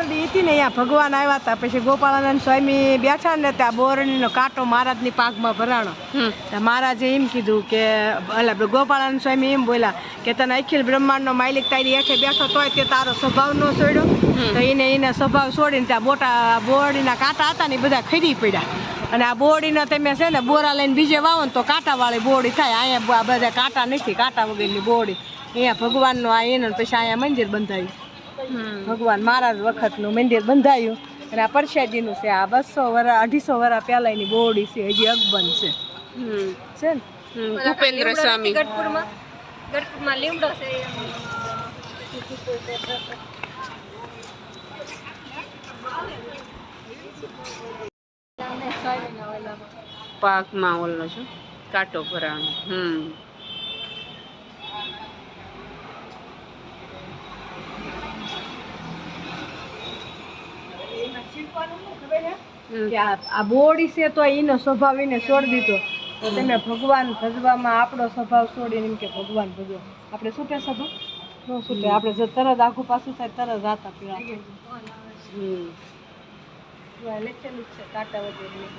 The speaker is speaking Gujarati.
હતી ને અહીંયા ભગવાન આવ્યા હતા. પછી ગોપાળાનંદ સ્વામી બેઠા ને ત્યાં બોરડીનો કાંટો મહારાજની પાકમાં ભરાણો. મહારાજે એમ કીધું કે એટલે ગોપાળાનંદ સ્વામી એમ બોલ્યા કે તને અખિલ બ્રહ્માંડનો માલિક તારી હેઠે બેઠો તોય તે તારો સ્વભાવ ન છોડ્યો તો એને એને સ્વભાવ છોડીને ત્યાં બોટા બોરડીના કાંટા હતા ને બધા ખરી પડ્યા. અને આ બોરડીના તમે છે ને બોરા લઈને બીજે વાવો ને તો કાંટાવાળી બોરડી થાય. અહીંયા બધા કાંટા નથી કાંટા વગરની બોરડી. અહીંયા ભગવાનનું આ એનું પછી અહીંયા મંદિર બંધાયું. ભગવાન મહારાજ વખતનું મંદિર બંધાયું અને આ પરસાદીનું છે આ બસો વરા અઢીસો વરા પહેલાંની બોડી છે હજી અકબંધ છે. હમ. છે ને? ભૂપેન્દ્ર સ્વામી. ગઢપુરમાં? ગઢપુરમાં લીમડો છે પાકમાં ઓલો છો કાંટો ભરાણો. હમ. કે આ બોડી છે તો એનો સ્વભાવ એને છોડી દીધો. તો તમે ભગવાન ભજવામાં આપણો સ્વભાવ છોડીને એમ કે ભગવાન ભજવો. આપણે છૂટે સ્વભાવ ન છૂટે. આપણે જો તરત આખું પાછું થાય તરત રાતા પીળા હમ. લખેલું છે કાંટા વગેરેની